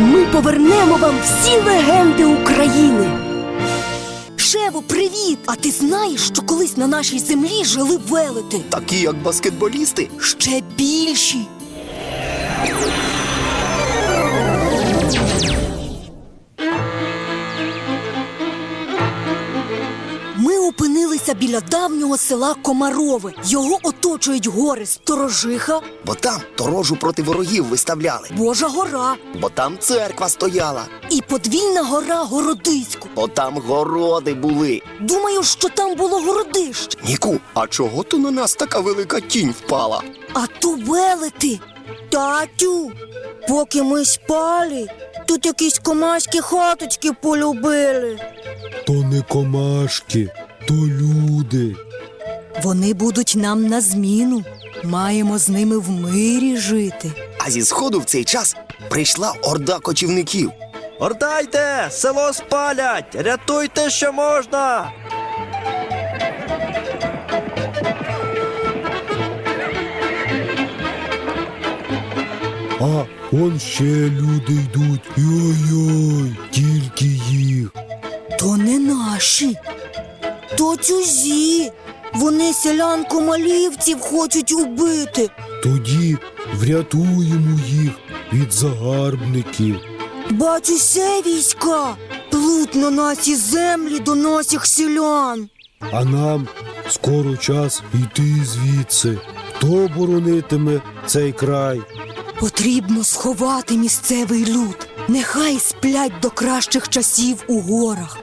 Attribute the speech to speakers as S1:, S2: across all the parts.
S1: Ми повернемо вам всі легенди України. Шево, привіт! А ти знаєш, що колись на нашій землі жили велети?
S2: Такі, як баскетболісти,
S1: Ще більші. Опинилися біля давнього села Комарове. Його оточують гори Сторожиха,
S3: Бо там торожу проти ворогів виставляли,
S1: Божа гора
S3: бо там церква стояла,
S1: і подвійна гора Городиську.
S3: бо там городи були.
S1: Думаю, що там було городище.
S3: Ніку, а чого то на нас така велика тінь впала?
S1: А то велети. Татю, поки ми спали, тут якісь комаські хаточки полюбили.
S4: То не комашки, то люди.
S1: Вони будуть нам на зміну. Маємо з ними в мирі жити.
S3: А зі сходу в цей час прийшла орда кочівників.
S5: Ордайте! Село спалять! Рятуйте, що можна!
S4: А он ще люди йдуть. Ой-ой, тільки їх.
S1: То не наші, то чужі. Вони селянку малівців хочуть убити.
S4: Тоді врятуємо їх від загарбників.
S1: Бачу все війська. Плут на наші землі до наших селян.
S4: А нам скоро час йти звідси. Хто боронитиме цей край?
S1: Потрібно сховати місцевий люд. Нехай сплять до кращих часів у горах.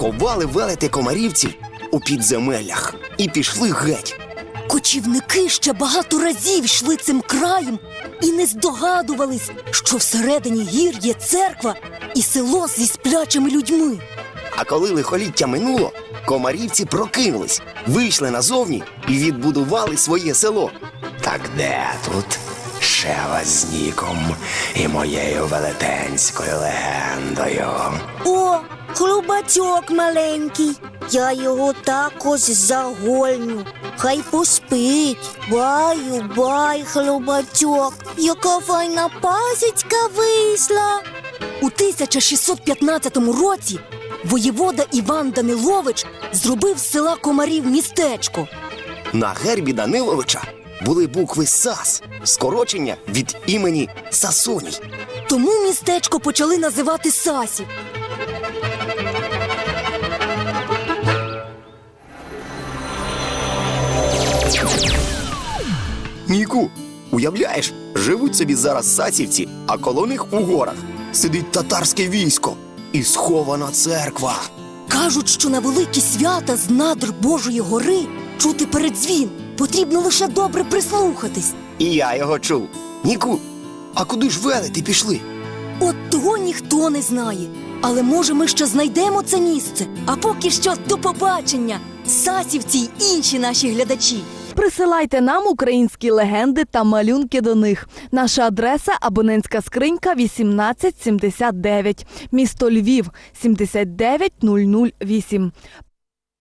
S3: Сховали велети комарівців у підземеллях і пішли геть.
S1: Кочівники ще багато разів йшли цим краєм і не здогадувались, що всередині гір є церква і село зі сплячими людьми.
S3: А коли лихоліття минуло, комарівці прокинулись, вийшли назовні і відбудували своє село.
S2: Так де тут Шева з Ніком і моєю велетенською легендою?
S1: О, хлопачок маленький. Я його також загольню. Хай поспить. Баю, бай, хлопачок. Яка файна пасічка вийшла. У 1615 році воєвода Іван Данилович зробив з села Комарів містечко.
S3: На гербі Даниловича були букви САС, скорочення від імені Сасоній.
S1: Тому містечко почали називати Сасі.
S3: Ніку, уявляєш, живуть собі зараз сасівці, а коло них у горах сидить татарське військо і схована церква.
S1: Кажуть, що на великі свята з надр Божої гори чути передзвін. Потрібно лише добре прислухатись.
S3: І я його чув. Ніку, а куди ж велети пішли?
S1: От того ніхто не знає. Але може ми ще знайдемо це місце. А поки що до побачення, сасівці й інші наші глядачі.
S6: Присилайте нам українські легенди та малюнки до них. Наша адреса абонентська скринька 1879, місто Львів 79008.